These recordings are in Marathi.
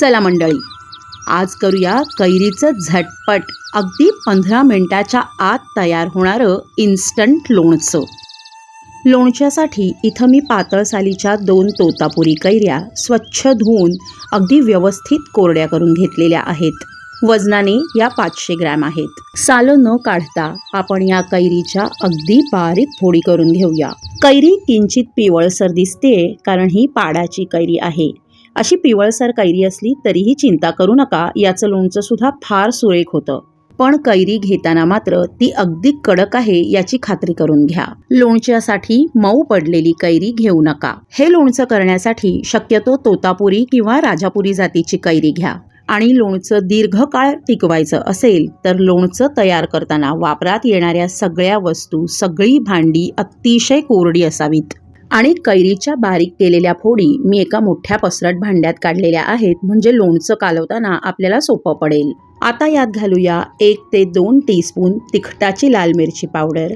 चला मंडळी आज करूया कैरीचं झटपट अगदी पंधरा मिनटाच्या आत तयार होणारं इन्स्टंट लोणचं. लोणच्यासाठी इथं मी पातळ सालीच्या दोन तोतापुरी कैऱ्या स्वच्छ धुवून अगदी व्यवस्थित कोरड्या करून घेतलेल्या आहेत. वजनाने या पाचशे ग्रॅम आहेत. सालं न काढता आपण या कैरीच्या अगदी बारीक फोडी करून घेऊया. कैरी किंचित पिवळसर दिसते कारण ही पाडाची कैरी आहे. अशी पिवळसर कैरी असली तरीही चिंता करू नका याचं लोणचं सुद्धा फार सुरेख होतं. पण कैरी घेताना मात्र ती अगदी कडक आहे याची खात्री करून घ्या. लोणच्यासाठी मऊ पडलेली कैरी घेऊ नका. हे लोणचं करण्यासाठी शक्यतो तोतापुरी किंवा राजापुरी जातीची कैरी घ्या. आणि लोणचं दीर्घकाळ टिकवायचं असेल तर लोणचं तयार करताना वापरात येणाऱ्या सगळ्या वस्तू सगळी भांडी अतिशय कोरडी असावीत. आणि कैरीच्या बारीक केलेल्या फोडी मी एका मोठ्या पसरट भांड्यात काढलेल्या आहेत म्हणजे लोणचं कालवताना आपल्याला सोपं पडेल. आता यात घालूया एक ते दोन टीस्पून तिखटाची लाल मिरची पावडर.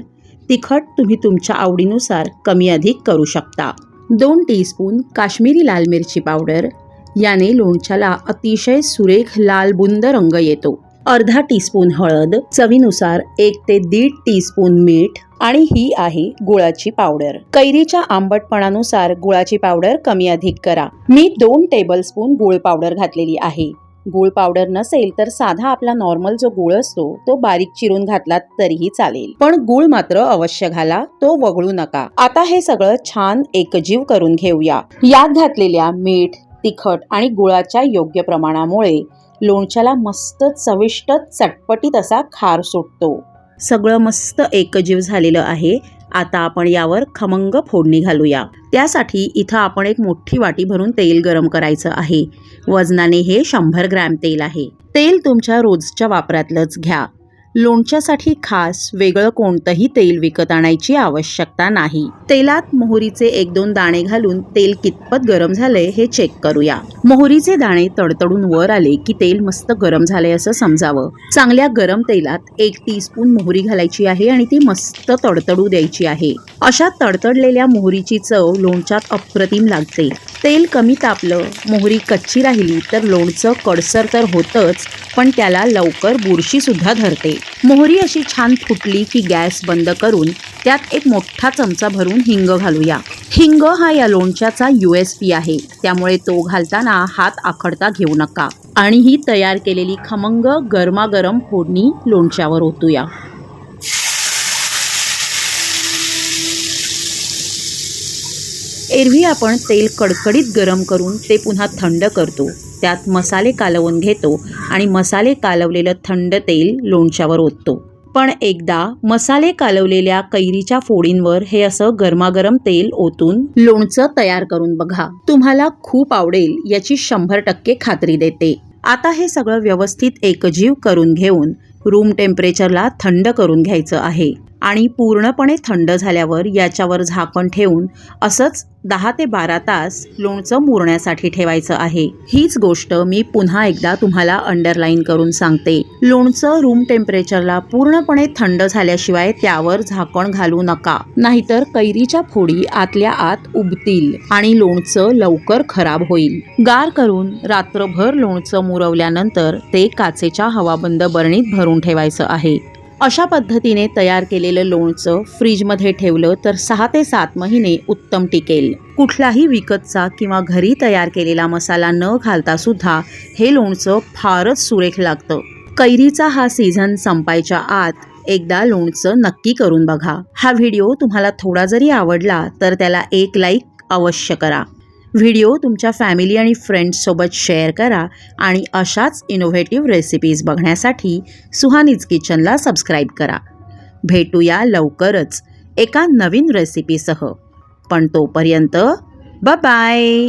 तिखट तुम्ही तुमच्या आवडीनुसार कमी अधिक करू शकता. दोन टीस्पून काश्मीरी लाल मिरची पावडर. याने लोणच्याला अतिशय सुरेख लाल बुंद रंग येतो. अर्धा टीस्पून हळद चवीनुसार एक ते दीड टीस्पून मीठ आणि ही आहे गुळाची पावडर कैरीच्या आंबटपणानुसार गुळाची पावडर कमी अधिक करा. मी दोन टेबलस्पून गुळ पावडर घातलेली आहे. गुळ पावडर नसेल तर साधा आपला नॉर्मल जो गुळ असतो तो बारीक चिरून घातला तरीही चालेल. पण गुळ मात्र अवश्य घाला तो वगळू नका. आता हे सगळं छान एकजीव करून घेऊया. यात घातलेल्या मीठ तिखट आणि गुळाच्या योग्य प्रमाणामुळे लोणच्याला मस्त चविष्ट चटपटीत असा खार सुटतो सगळं मस्त एकजीव झालेलं आहे. आता आपण यावर खमंग फोडणी घालूया. त्यासाठी इथं आपण एक मोठी वाटी भरून तेल गरम करायचं आहे. वजनाने हे शंभर ग्रॅम तेल आहे. तेल तुमच्या रोजच्या वापरातलंच घ्या. लोणच्यासाठी खास वेगळं कोणतंही तेल विकत आणायची आवश्यकता नाही. तेलात मोहरीचे एक दोन दाणे घालून तेल कितपत गरम झाले हे चेक करूया. मोहरीचे दाणे तडतडून वर आले की तेल मस्त गरम झाले असं समजावं. चांगल्या गरम तेलात एक टीस्पून मोहरी घालायची आहे आणि ती मस्त तडतडू द्यायची आहे. अशा तडतडलेल्या मोहरीची चव लोणच्यात अप्रतिम लागते. तेल कमी तापलं मोहरी कच्ची राहिली तर लोणचं कडसर तर होतंच पण त्याला लवकर बुरशीसुद्धा धरते. मोहरी अशी छान फुटली की गॅस बंद करून त्यात एक मोठा चमचा भरून हिंग घालूया. हिंग हा या लोणच्याचा यू एस पी आहे. त्यामुळे तो घालताना हात आखडता घेऊ नका. आणि ही तयार केलेली खमंग गरमागरम फोडणी लोणच्यावर ओतूया. एरवी आपण तेल कडकडीत गरम करून ते पुन्हा थंड करतो. त्यात मसाले कालवून घेतो आणि मसाले कालवलेलं थंड तेल लोणच्यावर ओततो. पण एकदा मसाले कालवलेल्या कैरीच्या फोडींवर हे असं गरमागरम तेल ओतून लोणचं तयार करून बघा. तुम्हाला खूप आवडेल याची शंभर टक्के खात्री देते. आता हे सगळं व्यवस्थित एकजीव करून घेऊन रूम टेम्परेचरला थंड करून घ्यायचं आहे. आणि पूर्णपणे थंड झाल्यावर याच्यावर झाकण ठेवून असंच दहा ते बारा तास लोणचं मुरण्यासाठी ठेवायचं आहे. हीच गोष्ट मी पुन्हा एकदा तुम्हाला अंडरलाईन करून सांगते. लोणचं रूम टेम्परेचरला पूर्णपणे थंड झाल्याशिवाय त्यावर झाकण घालू नका. नाहीतर कैरीच्या फोडी आतल्या आत उबतील आणि लोणचं लवकर खराब होईल. गार करून रात्रभर लोणचं मुरवल्यानंतर ते काचेच्या हवाबंद बरणीत भरून ठेवायचं आहे. अशा पद्धतीने तयार केलेलं लोणचं फ्रीजमध्ये ठेवलं तर सहा ते सात महिने उत्तम टिकेल. कुठलाही विकतचा किंवा घरी तयार केलेला मसाला न घालता सुद्धा हे लोणचं फारच सुरेख लागतं. कैरीचा हा सीझन संपायच्या आत एकदा लोणचं नक्की करून बघा. हा व्हिडिओ तुम्हाला थोडा जरी आवडला तर त्याला एक लाईक अवश्य करा. व्हिडिओ तुमच्या फॅमिली आणि फ्रेंड्ससोबत शेअर करा आणि अशाच इनोव्हेटिव्ह रेसिपीज बघण्यासाठी सुहानीज किचनला सबस्क्राईब करा. भेटूया लवकरच एका नवीन रेसिपीसह पण तोपर्यंत बाय